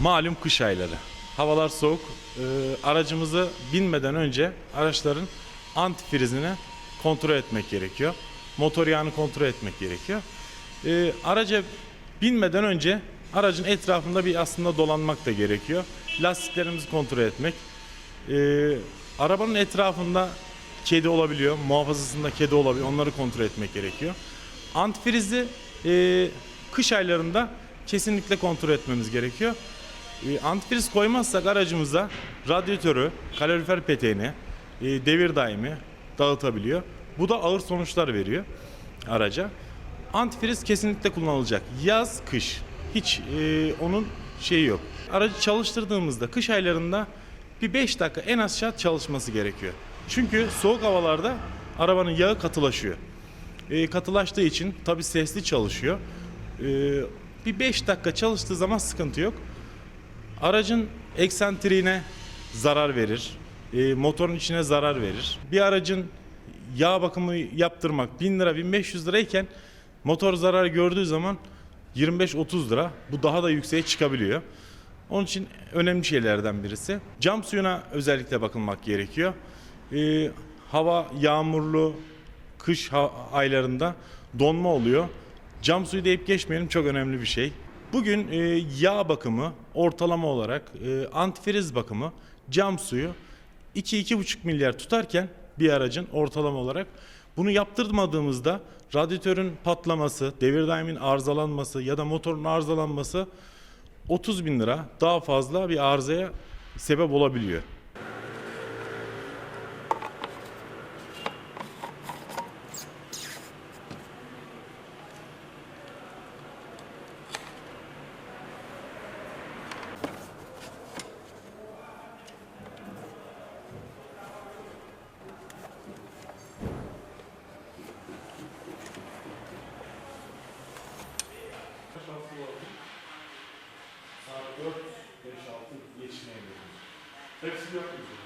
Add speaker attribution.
Speaker 1: Malum kış ayları. Havalar soğuk. Ee, aracımızı binmeden önce araçların antifrizini kontrol etmek gerekiyor. Motor yağını kontrol etmek gerekiyor. Ee, araca binmeden önce aracın etrafında bir aslında dolanmak da gerekiyor. Lastiklerimizi kontrol etmek. Ee, arabanın etrafında kedi olabiliyor, muhafazasında kedi olabiliyor. Onları kontrol etmek gerekiyor. Antifrizi e, kış aylarında kesinlikle kontrol etmemiz gerekiyor. E, antifriz koymazsak aracımıza radyatörü, kalorifer peteğini, e, devir daimi dağıtabiliyor. Bu da ağır sonuçlar veriyor araca. Antifriz kesinlikle kullanılacak. Yaz, kış. Hiç e, onun şeyi yok. Aracı çalıştırdığımızda kış aylarında bir 5 dakika en az şart çalışması gerekiyor. Çünkü soğuk havalarda arabanın yağı katılaşıyor. E, katılaştığı için tabi sesli çalışıyor. E, bir 5 dakika çalıştığı zaman sıkıntı yok. Aracın eksentriğine zarar verir. E, motorun içine zarar verir. Bir aracın yağ bakımı yaptırmak 1000 lira 1500 lirayken motor zarar gördüğü zaman 25-30 lira. Bu daha da yükseğe çıkabiliyor. Onun için önemli şeylerden birisi. Cam suyuna özellikle bakılmak gerekiyor. E, hava yağmurlu, kış aylarında donma oluyor. Cam suyu deyip geçmeyelim çok önemli bir şey. Bugün e, yağ bakımı ortalama olarak e, antifriz bakımı cam suyu 2-2,5 milyar tutarken bir aracın ortalama olarak bunu yaptırmadığımızda radyatörün patlaması, devir daimin arızalanması ya da motorun arızalanması 30 bin lira daha fazla bir arızaya sebep olabiliyor. 4, 5, 6 yetişmeyebilirim. Hepsini yaptım.